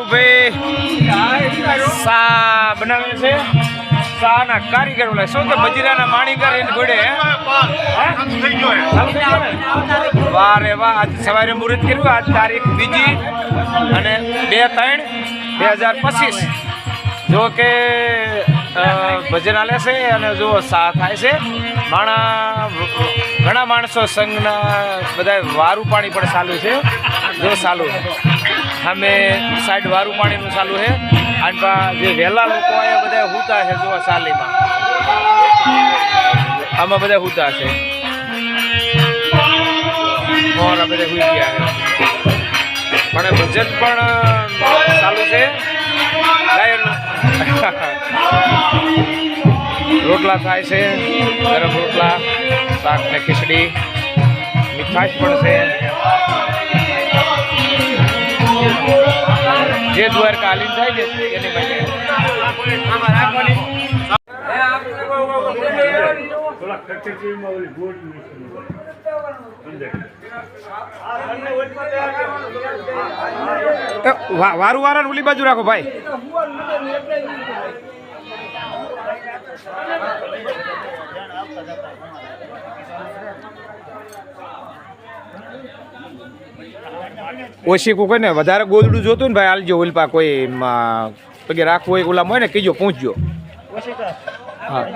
ભારુભાઈ સા બનાવે છે. સાના કારીગર ઓલા શું કે મજીરાના માણીગર એને ઘોડે? વાહ રે વાહ આજ સવારે મુહૂર્ત કર્યું, આજ તારીખ બીજી અને બે ત્રણ બે હજાર પચીસ. જો કે ભજન હાલે છે અને જો સા થાય છે. માણા, ઘણા માણસો સંઘના બધા વારું પાણી પણ ચાલુ છે. જો ચાલુ. સામે સાઈડ વારું પાણીનું ચાલુ છે. અને જે વહેલા લોકો અહીંયા બધા હુતા છે જોવા સાલીમાં. આમાં બધા હુતા છે. મોરા બધા હુઈ ગયા છે. પણ ભજન પણ ચાલુ છે. ગાયન રોટલા થાય છે, ગરમ રોટલા શાક ને ખીચડી, મીઠાશ પણ છે. જે દ્વારકા હાલીને થાય છે એની વારું વારા ઓલી બાજુ રાખો ભાઈ. ઓછી કોઈ ને, વધારે ગોદડું જોતું ને ભાઈ હાલજો ઓલપા કોઈ પગે રાખવું હોય ઓલામાં હોય ને, કીજો પહોંચજો હા.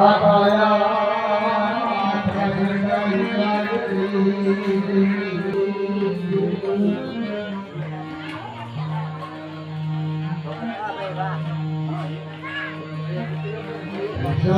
Bye-bye. જે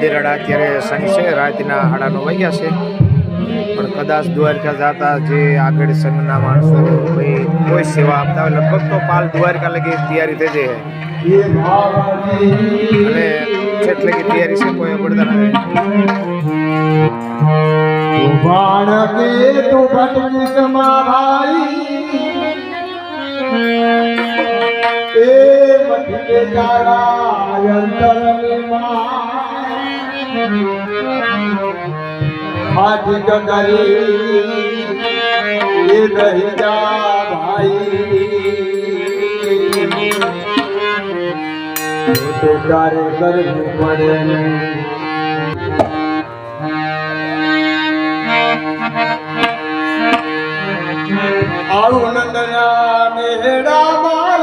દેરાડા અત્યારે છે રાતના હાડા વાગ્યા છે. પણ કદાચ દ્વારકા જતા જે આગળ સંઘના માણસો ભાઈ કોઈ સેવા આપતા હોય, લગભગ તો પાલ દ્વારકા લગી તૈયારી થઈ જાય અને છેટ લગી તૈયારી છે, કોઈ પડતા નથી મઠકે माटी डगरी ये रही जा भाई। तो कार्य कर पड़े नहीं आओ नंदया मेरा। बाल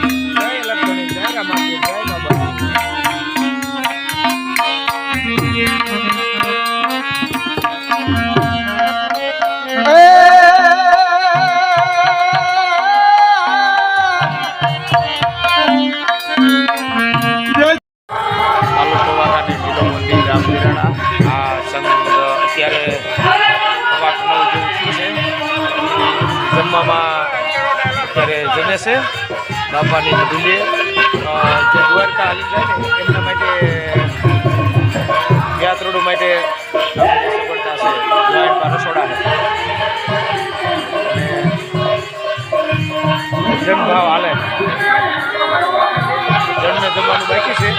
છે જમવામાં અત્યારે જમે છે બાપાની મધુલીએ અ, જે દ્વારકા હાલી જાય ને એમના માટે યાત્રાળુ માટે સગવડતા છે લાઈનમાં રસોડા છે જનભાવ હાલે જણને જમવાનું બાકી છે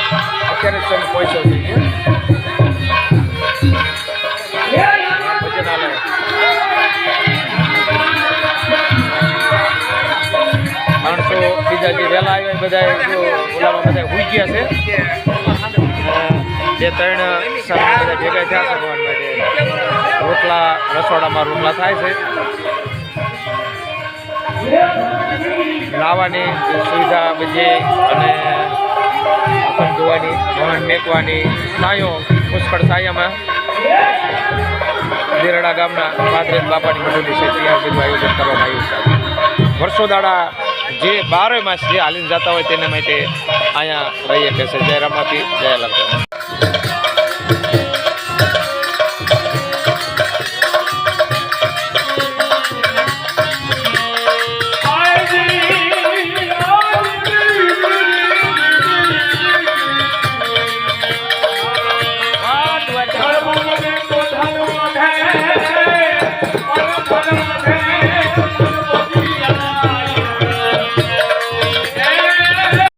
અત્યારે જ તમે પહોંચ્યો છે વહેલા આવ્યા બધા ઓલામાં બધા હુઈ ગયા છે. બે ત્રણ સમય બધા ભેગા થયા છે ભગવાન માટે. રોટલા રસોડામાં રોટલા થાય છે. નાવાની સુવિધા બધી અને વાસણ ધોવાની વાહન મેકવાની સાયો પુષ્કળ સાયામાં. દેરડા ગામના પાદરેજ બાપાની મંડળી છે. ત્યાં બધું આયોજન કરવામાં આવ્યું છે. વર્ષો દાડા જે બારે માસ જે હાલીને જતા હોય તેને માટે અહીંયા રહીએ કે છે જય રામાપી, જય લંકા.